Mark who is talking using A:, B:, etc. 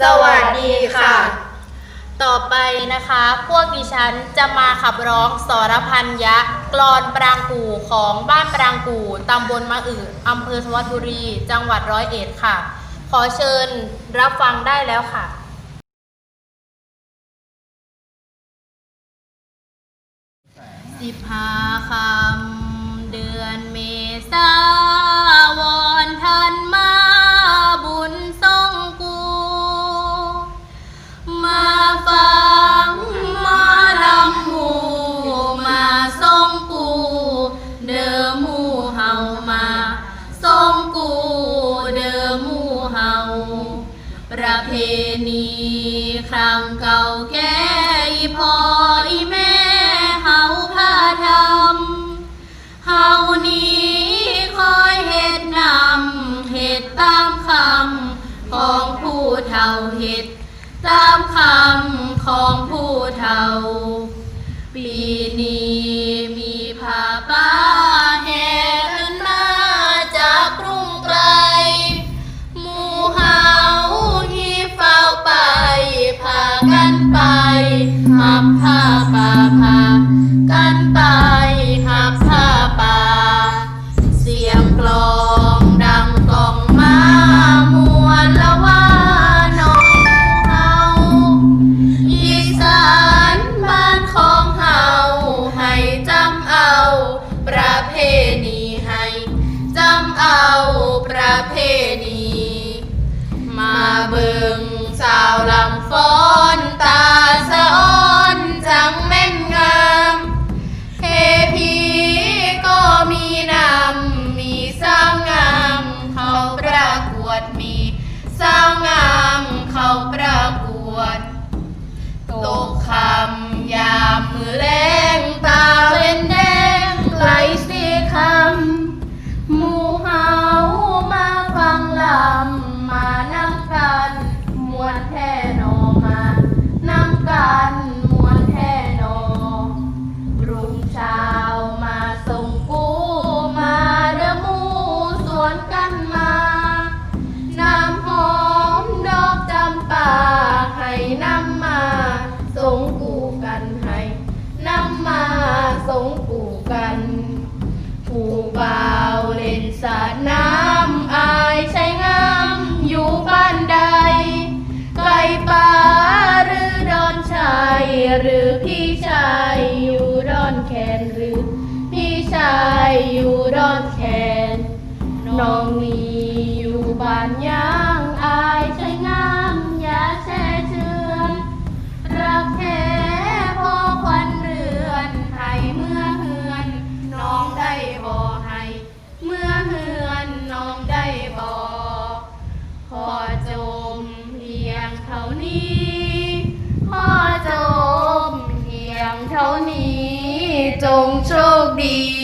A: สวัสดีค่ะ
B: ต่อไปนะคะ พวกดิฉันจะมาขับร้องสรพันยะกลอนปรางกู่ของบ้านปรางกู่ตำบลมะอืออำเภอสวัสดิ์บุรี จังหวัดร้อยเอ็ดค่ะ ขอเชิญรับฟังได้แล้วค่ะสิบห้าคำ เพณีครั้งเก่าแก่อีพ่ออีแม่เฮาพาทำเฮานี้คอยเฮ็ดนำเฮ็ดตามคำของผู้เฒ่าเฮ็ดตามคำของผู้เฒ่าปี ป่าพากันไปหับผ้าป่า เสียงกลองดังกองมามวนละว่าน้องเฮาอีสานบ้านของเฮาให้จำเอา ประเพณีให้จำเอาประเพณี มาเบิ่งสาวลำฟ้อน วดตกคำยามมือแรงตาเวนแดงไหลสีคำหมู่เฮามาฟังลำมานำกันมวนแท่นอมานำกันมวนแท่นอรุ่งเช้า รือพี่ชายอยู่ดอนแคนหรือ พี่ชายอยู่ดอนแคนน้องนี้อยู่บ้านย่า จงโชคดี